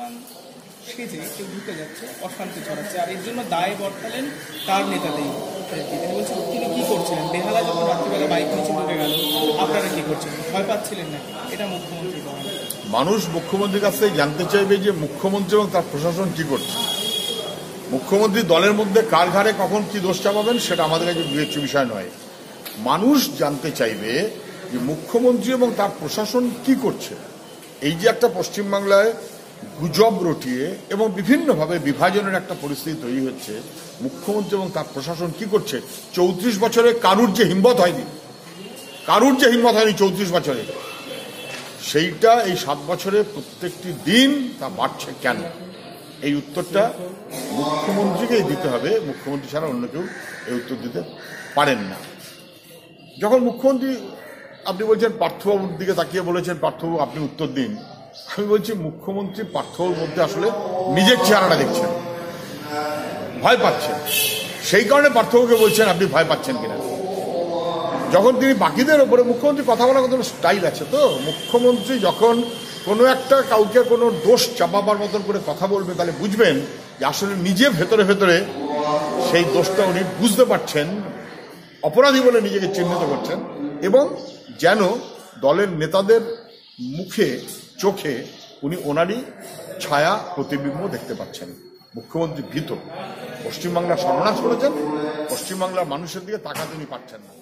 মুসলমান সেজে কেউ ঢুকে যাচ্ছে, অশান্তি ছড়াচ্ছে। আর এর জন্য দায় বর্তালেন তার নেতাদেরই তিনি বলছেন, তিনি কি করছিলেন? বেহালা যখন রাত্রিবেলা বাইক নিচে ঢুকে গেল, আপনারা কি করছেন? ভয় পাচ্ছিলেন না এটা মুখ্যমন্ত্রী বলেন মানুষ মুখ্যমন্ত্রীর কাছ থেকে জানতে চাইবে যে মুখ্যমন্ত্রী এবং তার প্রশাসন কি করছে। মুখ্যমন্ত্রী দলের মধ্যে কার ঘাড়ে কখন কি দোষ চাপাবেন, সেটা আমাদের কাছে বিবেচ্য বিষয় নয়। মানুষ জানতে চাইবে যে মুখ্যমন্ত্রী এবং তার প্রশাসন কি করছে। এই যে একটা পশ্চিমবাংলায় গুজব রটিয়ে এবং বিভিন্নভাবে বিভাজনের একটা পরিস্থিতি তৈরি হচ্ছে। মুখ্যমন্ত্রী এবং তার প্রশাসন কি করছে? চৌত্রিশ বছরে কারুর যে হিম্মত হয়নি, কারুর যে হিম্মত হয়নি চৌত্রিশ বছরে, সেইটা এই সাত বছরে প্রত্যেকটি দিন তা বাড়ছে কেন? এই উত্তরটা মুখ্যমন্ত্রীকেই দিতে হবে। মুখ্যমন্ত্রী ছাড়া অন্য কেউ এই উত্তর দিতে পারেন না। যখন মুখ্যমন্ত্রী, আপনি বলছেন পার্থবাবুর দিকে তাকিয়ে বলেছেন, পার্থবাবু আপনি উত্তর দিন। আমি বলছি, মুখ্যমন্ত্রী পার্থবাবুর মধ্যে আসলে নিজের চেহারাটা দেখছেন। ভয় পাচ্ছেন। সেই কারণে পার্থবাবুকে বলছেন, আপনি ভয় পাচ্ছেন কিনা? যখন তিনি বাকিদের ওপরে মুখ্যমন্ত্রী কথা বলার কোনো স্টাইল আছে তো, মুখ্যমন্ত্রী যখন কোনো একটা কাউকে কোনো দোষ চাপাবার মতন করে কথা বলবে, তাহলে বুঝবেন যে আসলে নিজে ভেতরে ভেতরে সেই দোষটা উনি বুঝতে পারছেন, অপরাধী বলে নিজেকে চিহ্নিত করছেন এবং যেন দলের নেতাদের মুখে চোখে উনি ওনারই ছায়া প্রতিবিম্ব দেখতে পাচ্ছেন। মুখ্যমন্ত্রী ভীত। পশ্চিমবাংলা সর্বনাশ করেছেন, পশ্চিমবাংলার মানুষের দিকে তাকাতে উনি পাচ্ছেন না।